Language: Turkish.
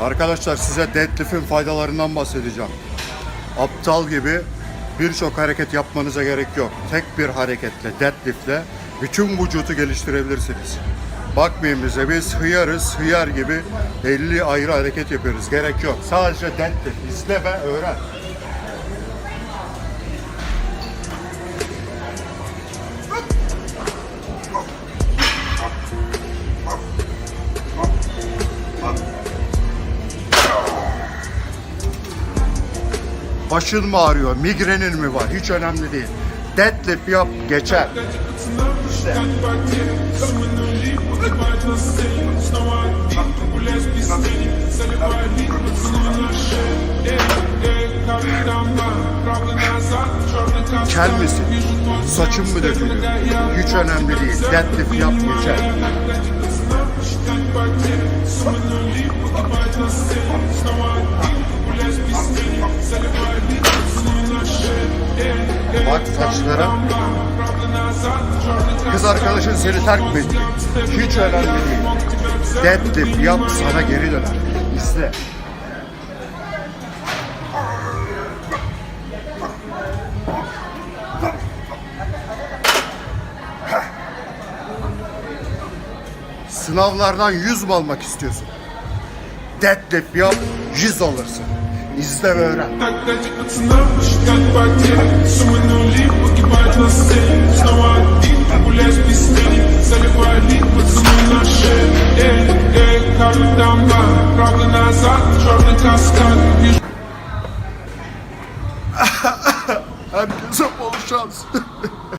Arkadaşlar size deadlift'in faydalarından bahsedeceğim. Aptal gibi birçok hareket yapmanıza gerek yok. Tek bir hareketle, deadlift'le bütün vücudu geliştirebilirsiniz. Bakmayın bize biz hıyarız, hıyar gibi 50 ayrı hareket yapıyoruz. Gerek yok. Sadece deadlift. İzle ve öğren. Başın mı ağrıyor, migrenin mi var? Hiç önemli değil. Deadlift yap, geçer. İşte. Kel misin? Saçın mı dökülüyor? Hiç önemli değil. Deadlift yap, geçer. Bak saçlara. Kız arkadaşın seni terk mi etti? Hiç önemli değil. Deadlift yap sana geri döner. İzle. Sınavlardan 100 mü almak istiyorsun? Deadlift yap, 100 alırsın. İzle ve öğren. Herkese bol şans.